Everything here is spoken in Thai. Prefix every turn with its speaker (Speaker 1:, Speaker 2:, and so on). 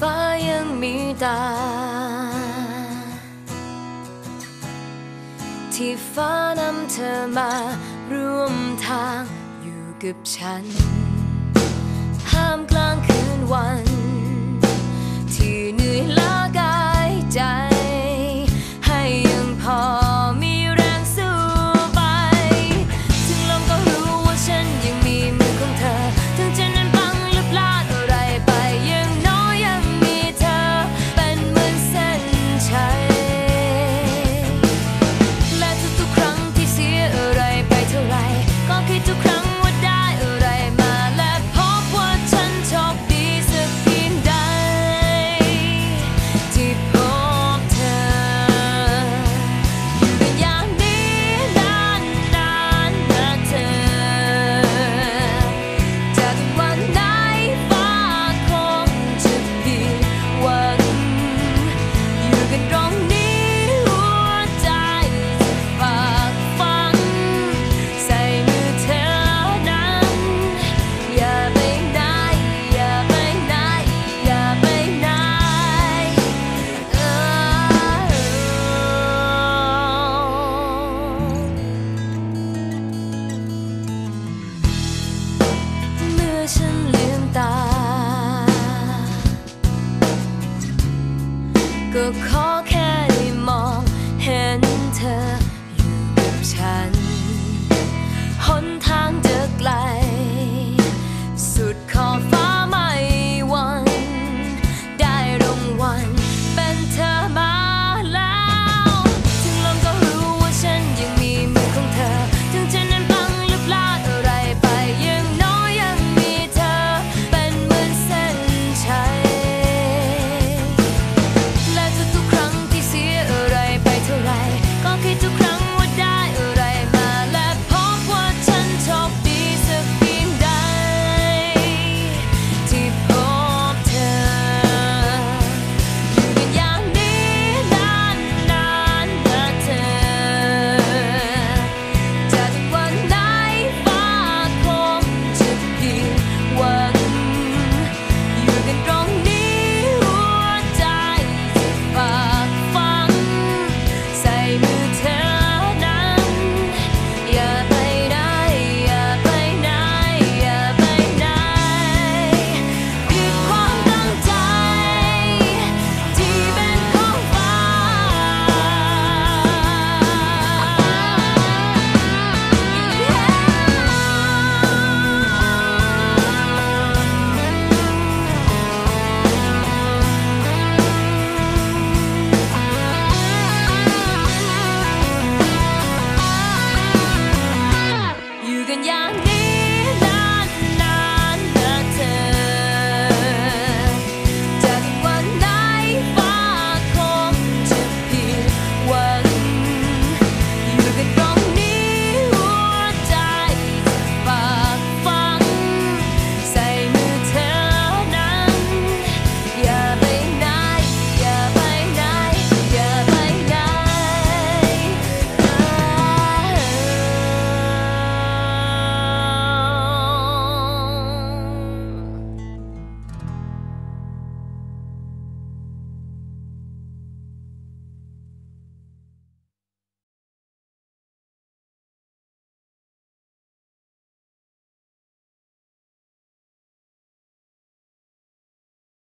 Speaker 1: ฟ้ายังมีตา ที่ฟ้านำเธอมาร่วมทางอยู่กับฉัน ห้ามกลางคืนวัน็ขอแค่ได้มองเห็นเธออยู่กับฉัน หนทางจะไกล